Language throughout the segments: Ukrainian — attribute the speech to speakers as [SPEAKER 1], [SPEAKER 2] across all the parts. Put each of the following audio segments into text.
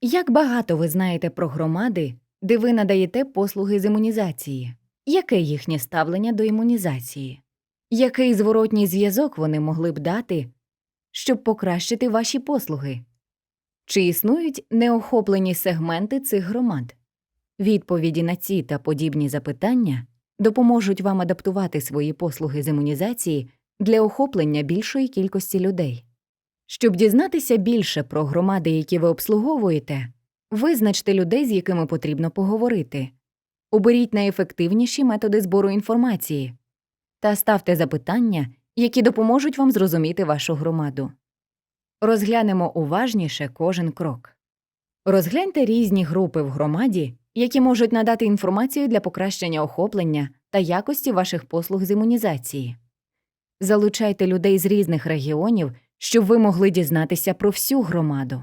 [SPEAKER 1] Як багато ви знаєте про громади, де ви надаєте послуги з імунізації? Яке їхнє ставлення до імунізації? Який зворотній зв'язок вони могли б дати, щоб покращити ваші послуги? Чи існують неохоплені сегменти цих громад? Відповіді на ці та подібні запитання допоможуть вам адаптувати свої послуги з імунізації для охоплення більшої кількості людей. Щоб дізнатися більше про громади, які ви обслуговуєте, визначте людей, з якими потрібно поговорити, оберіть найефективніші методи збору інформації та ставте запитання, які допоможуть вам зрозуміти вашу громаду. Розглянемо уважніше кожен крок. Розгляньте різні групи в громаді, які можуть надати інформацію для покращення охоплення та якості ваших послуг з імунізації. Залучайте людей з різних регіонів, щоб ви могли дізнатися про всю громаду.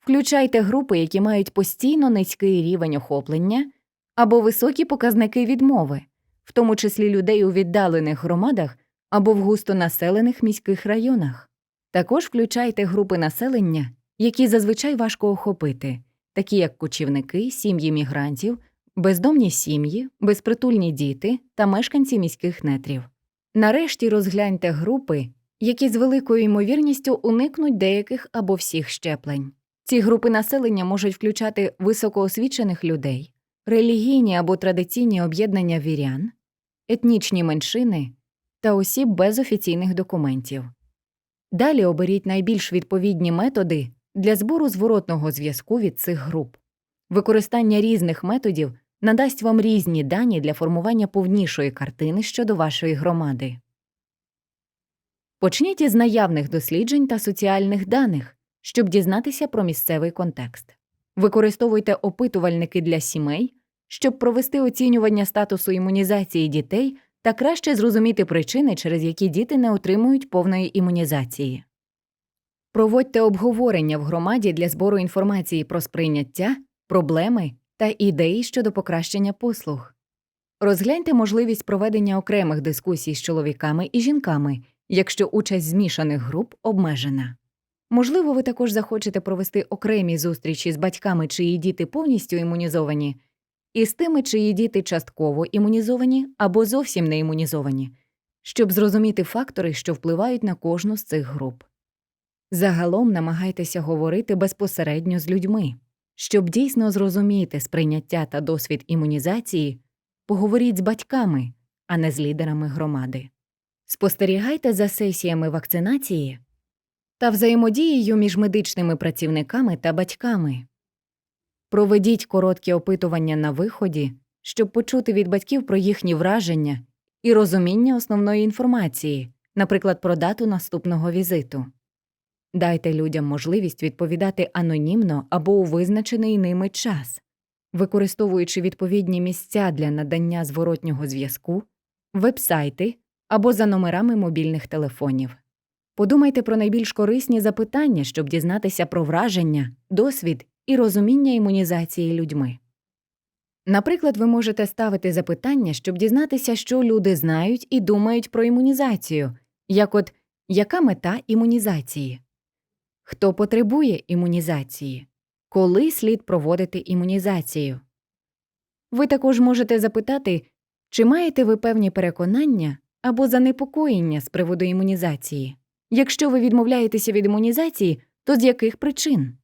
[SPEAKER 1] Включайте групи, які мають постійно низький рівень охоплення або високі показники відмови, в тому числі людей у віддалених громадах або в густонаселених міських районах. Також включайте групи населення, які зазвичай важко охопити, такі як кочівники, сім'ї мігрантів, бездомні сім'ї, безпритульні діти та мешканці міських нетрів. Нарешті розгляньте групи, які з великою ймовірністю уникнуть деяких або всіх щеплень. Ці групи населення можуть включати високоосвічених людей, релігійні або традиційні об'єднання вірян, етнічні меншини та осіб без офіційних документів. Далі оберіть найбільш відповідні методи для збору зворотного зв'язку від цих груп. Використання різних методів надасть вам різні дані для формування повнішої картини щодо вашої громади. Почніть із наявних досліджень та соціальних даних, щоб дізнатися про місцевий контекст. Використовуйте опитувальники для сімей, щоб провести оцінювання статусу імунізації дітей та краще зрозуміти причини, через які діти не отримують повної імунізації. Проводьте обговорення в громаді для збору інформації про сприйняття, проблеми та ідеї щодо покращення послуг. Розгляньте можливість проведення окремих дискусій з чоловіками і жінками, якщо участь змішаних груп обмежена. Можливо, ви також захочете провести окремі зустрічі з батьками, чиї діти повністю імунізовані, і з тими, чиї діти частково імунізовані або зовсім не імунізовані, щоб зрозуміти фактори, що впливають на кожну з цих груп. Загалом намагайтеся говорити безпосередньо з людьми. Щоб дійсно зрозуміти сприйняття та досвід імунізації, поговоріть з батьками, а не з лідерами громади. Спостерігайте за сесіями вакцинації та взаємодією між медичними працівниками та батьками. Проведіть короткі опитування на виході, щоб почути від батьків про їхні враження і розуміння основної інформації, наприклад, про дату наступного візиту. Дайте людям можливість відповідати анонімно або у визначений ними час, використовуючи відповідні місця для надання зворотнього зв'язку, вебсайти або за номерами мобільних телефонів. Подумайте про найбільш корисні запитання, щоб дізнатися про враження, досвід і розуміння імунізації людьми. Наприклад, ви можете ставити запитання, щоб дізнатися, що люди знають і думають про імунізацію, як от яка мета імунізації, хто потребує імунізації, коли слід проводити імунізацію. Ви також можете запитати, чи маєте ви певні переконання або занепокоєння з приводу імунізації. Якщо ви відмовляєтеся від імунізації, то з яких причин?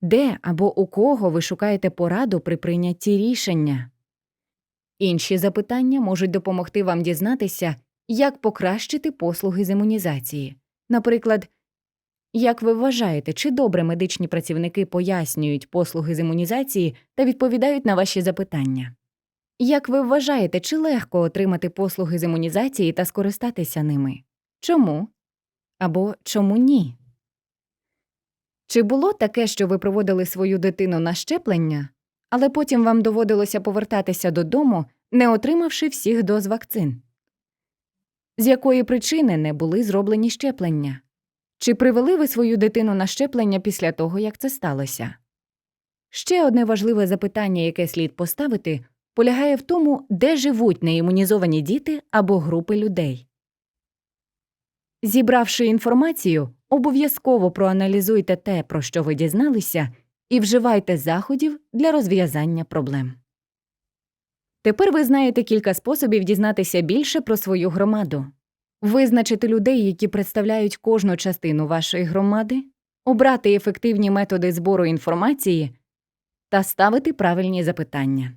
[SPEAKER 1] Де або у кого ви шукаєте пораду при прийнятті рішення? Інші запитання можуть допомогти вам дізнатися, як покращити послуги з імунізації. Наприклад, як ви вважаєте, чи добре медичні працівники пояснюють послуги з імунізації та відповідають на ваші запитання? Як ви вважаєте, чи легко отримати послуги з імунізації та скористатися ними? Чому? Або чому ні? Чи було таке, що ви проводили свою дитину на щеплення, але потім вам доводилося повертатися додому, не отримавши всіх доз вакцин? З якої причини не були зроблені щеплення? Чи привели ви свою дитину на щеплення після того, як це сталося? Ще одне важливе запитання, яке слід поставити, полягає в тому, де живуть неімунізовані діти або групи людей. Зібравши інформацію, обов'язково проаналізуйте те, про що ви дізналися, і вживайте заходів для розв'язання проблем. Тепер ви знаєте кілька способів дізнатися більше про свою громаду, визначити людей, які представляють кожну частину вашої громади, обрати ефективні методи збору інформації та ставити правильні запитання.